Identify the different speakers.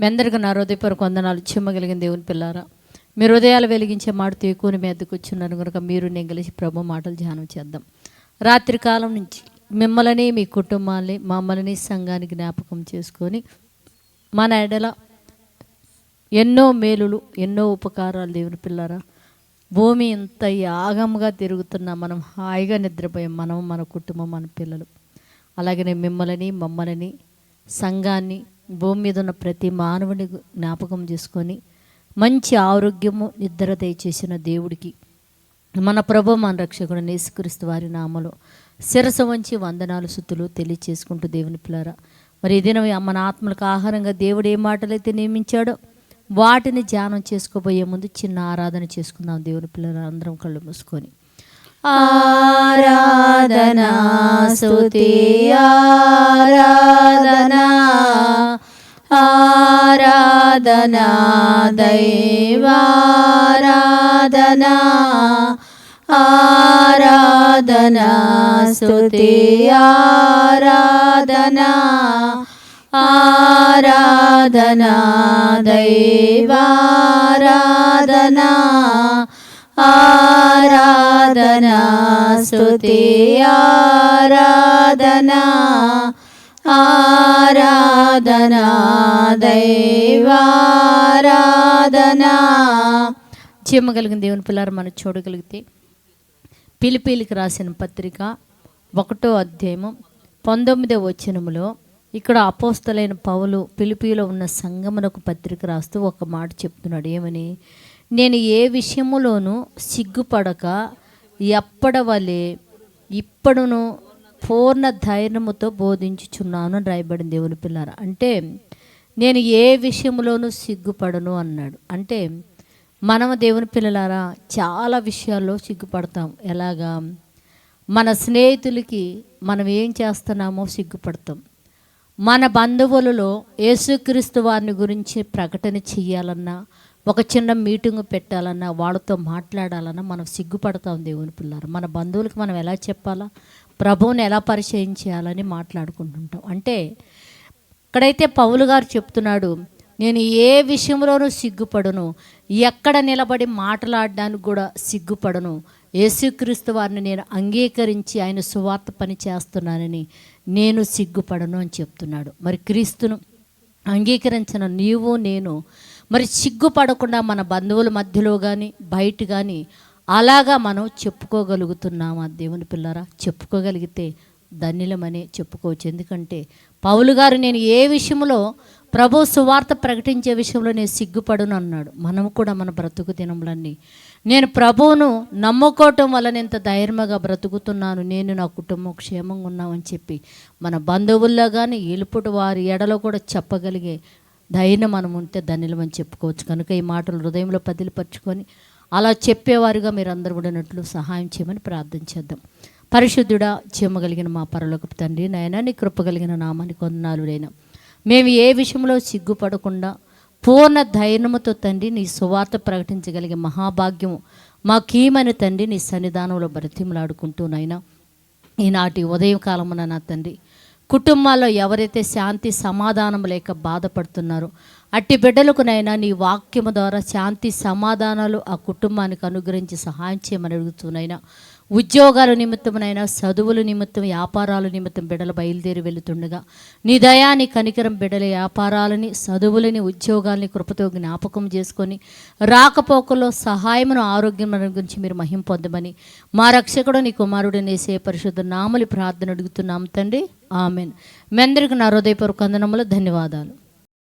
Speaker 1: మీ అందరికీ నా హృదయపూర్వక వందనాలు. చిమ్మగలిగిన దేవుని పిల్లారా మీరు హృదయాలు వెలిగించే మాటతో ఎక్కువ మీదకు వచ్చినారు కనుక మీరు నేను కలిసి ప్రభు మాటలు ధ్యానం చేద్దాం. రాత్రి కాలం నుంచి మిమ్మల్ని మీ కుటుంబాన్ని మమ్మల్ని సంఘాన్ని జ్ఞాపకం చేసుకొని మన ఎడల ఎన్నో మేలులు ఎన్నో ఉపకారాలు దేవుని పిల్లారా భూమి ఇంత యాగంగా తిరుగుతున్న మనం హాయిగా నిద్రపోయాం మనం మన కుటుంబం మన పిల్లలు. అలాగనే మిమ్మల్ని మమ్మల్ని సంఘాన్ని భూమి మీద ఉన్న ప్రతి మానవుని జ్ఞాపకం చేసుకొని మంచి ఆరోగ్యము నిద్ర దయచేసిన దేవుడికి మన ప్రభు మన రక్షకుడు నేసుక్రీస్తు వారి నామలో శిరస వంచి వందనాలు సుత్తులు తెలియచేసుకుంటూ దేవుని పిల్లరా మరి ఈ మన ఆత్మలకు ఆహారంగా దేవుడు ఏ మాటలైతే నియమించాడో వాటిని ధ్యానం చేసుకోబోయే ముందు చిన్న ఆరాధన చేసుకుందాం దేవుని పిల్లలు అందరం కళ్ళు మూసుకొని. ఆరాధనా స్తుతి ఆరాధనా. ఆరాధనా దైవారాధనా ఆరాధనా స్తుతి ఆరాధనా ఆరాధనా దైవారాధనా ఆరాధనా స్తుతి ఆరాధనా ఆరాధనా దైవారాధనా చిమ్మగలిగిన దేవుని పిల్లలు మనం చూడగలిగితే పిలిపిలికి రాసిన పత్రిక ఒకటో అధ్యాయము పంతొమ్మిదో వచనములో ఇక్కడ అపోస్తలైన పౌలు పిలిపిలో ఉన్న సంగమునకు పత్రిక రాస్తూ ఒక మాట చెప్తున్నాడు. ఏమని? నేను ఏ విషయములోనూ సిగ్గుపడక ఎప్పడవలే ఇప్పుడును పూర్ణ ధైర్యముతో బోధించుచున్నాను అని రాయబడిన దేవుని పిల్లారా. అంటే నేను ఏ విషయంలోనూ సిగ్గుపడను అన్నాడు. అంటే మనం దేవుని పిల్లలారా చాలా విషయాల్లో సిగ్గుపడతాం. ఎలాగా? మన స్నేహితులకి మనం ఏం చేస్తున్నామో సిగ్గుపడతాం. మన బంధువులలో యేసుక్రీస్తు వారిని గురించి ప్రకటన చెయ్యాలన్నా ఒక చిన్న మీటింగ్ పెట్టాలన్నా వాళ్ళతో మాట్లాడాలన్నా మనం సిగ్గుపడతాం దేవుని పిల్లలు మన బంధువులకు మనం ఎలా చెప్పాలా? ప్రభువుని ఎలా పరిచయం చేయాలని మాట్లాడుకుంటుంటాం. అంటే ఇక్కడైతే పౌలు గారు చెప్తున్నాడు నేను ఏ విషయంలోనూ సిగ్గుపడను ఎక్కడ నిలబడి మాట్లాడడానికి కూడా సిగ్గుపడను. యేసుక్రీస్తు వారిని నేను అంగీకరించి ఆయన సువార్త పని చేస్తున్నానని నేను సిగ్గుపడను అని చెప్తున్నాడు. మరి క్రీస్తును అంగీకరించిన నీవు నేను మరి సిగ్గుపడకుండా మన బంధువుల మధ్యలో కానీ బయట కానీ అలాగా మనం చెప్పుకోగలుగుతున్నామా దేవుని పిల్లరా. చెప్పుకోగలిగితే ధన్యులమని చెప్పుకోవచ్చు. ఎందుకంటే పౌలు గారు నేను ఏ విషయంలో ప్రభు సువార్త ప్రకటించే విషయంలో నేను సిగ్గుపడును అన్నాడు. మనం కూడా మన బ్రతుకు దినములన్నీ నేను ప్రభువును నమ్ముకోవటం వల్ల ఇంత ధైర్యంగా బ్రతుకుతున్నాను. నేను నా కుటుంబం క్షేమంగా ఉన్నామని చెప్పి మన బంధువుల్లో కానీ ఇలుపుడు వారి ఎడలో కూడా చెప్పగలిగే ధైర్యం మనం ఉంటే ధన్యులమని చెప్పుకోవచ్చు. కనుక ఈ మాటలు హృదయంలో పదిలిపరుచుకొని అలా చెప్పేవారుగా మీరు అందరూ ఉండనట్లు సహాయం చేయమని ప్రార్థన చేద్దాం. పరిశుద్ధుడా చెమ్మగలిగిన మా పరలోకపు తండ్రి నాయన నీ కృప కలిగిన నామాని కొందనాలుడైనా మేము ఏ విషయంలో సిగ్గుపడకుండా పూర్ణ ధైర్యముతో తండ్రి నీ సువార్త ప్రకటించగలిగే మహాభాగ్యము మాకేమని తండ్రి నీ సన్నిధానంలో బ్రతిమలాడుకుంటూ నైనా ఈనాటి ఉదయం కాలమున నా తండ్రి కుటుంబాల్లో ఎవరైతే శాంతి సమాధానం లేక బాధపడుతున్నారో అట్టి బిడ్డలకునైనా నీ వాక్యము ద్వారా శాంతి సమాధానాలు ఆ కుటుంబానికి అనుగ్రహించి సహాయం చేయమని అడుగుతున్నాయినా ఉద్యోగాల నిమిత్తమునైనా చదువుల నిమిత్తం వ్యాపారాల నిమిత్తం బిడ్డలు బయలుదేరి వెళుతుండగా నీ దయాని కనికరం బిడ్డల వ్యాపారాలని చదువులని ఉద్యోగాలని కృపతో జ్ఞాపకం చేసుకొని రాకపోకల్లో సహాయమును ఆరోగ్యం గురించి మీరు మహిం పొందమని మా రక్షకుడు నీ కుమారుడు నేసే పరిశుద్ధ నామలి ప్రార్థన అడుగుతున్నాం తండ్రి. ఆమెన్. మీ అందరికీ నా హృదయపూర్వక వందనములు ధన్యవాదాలు.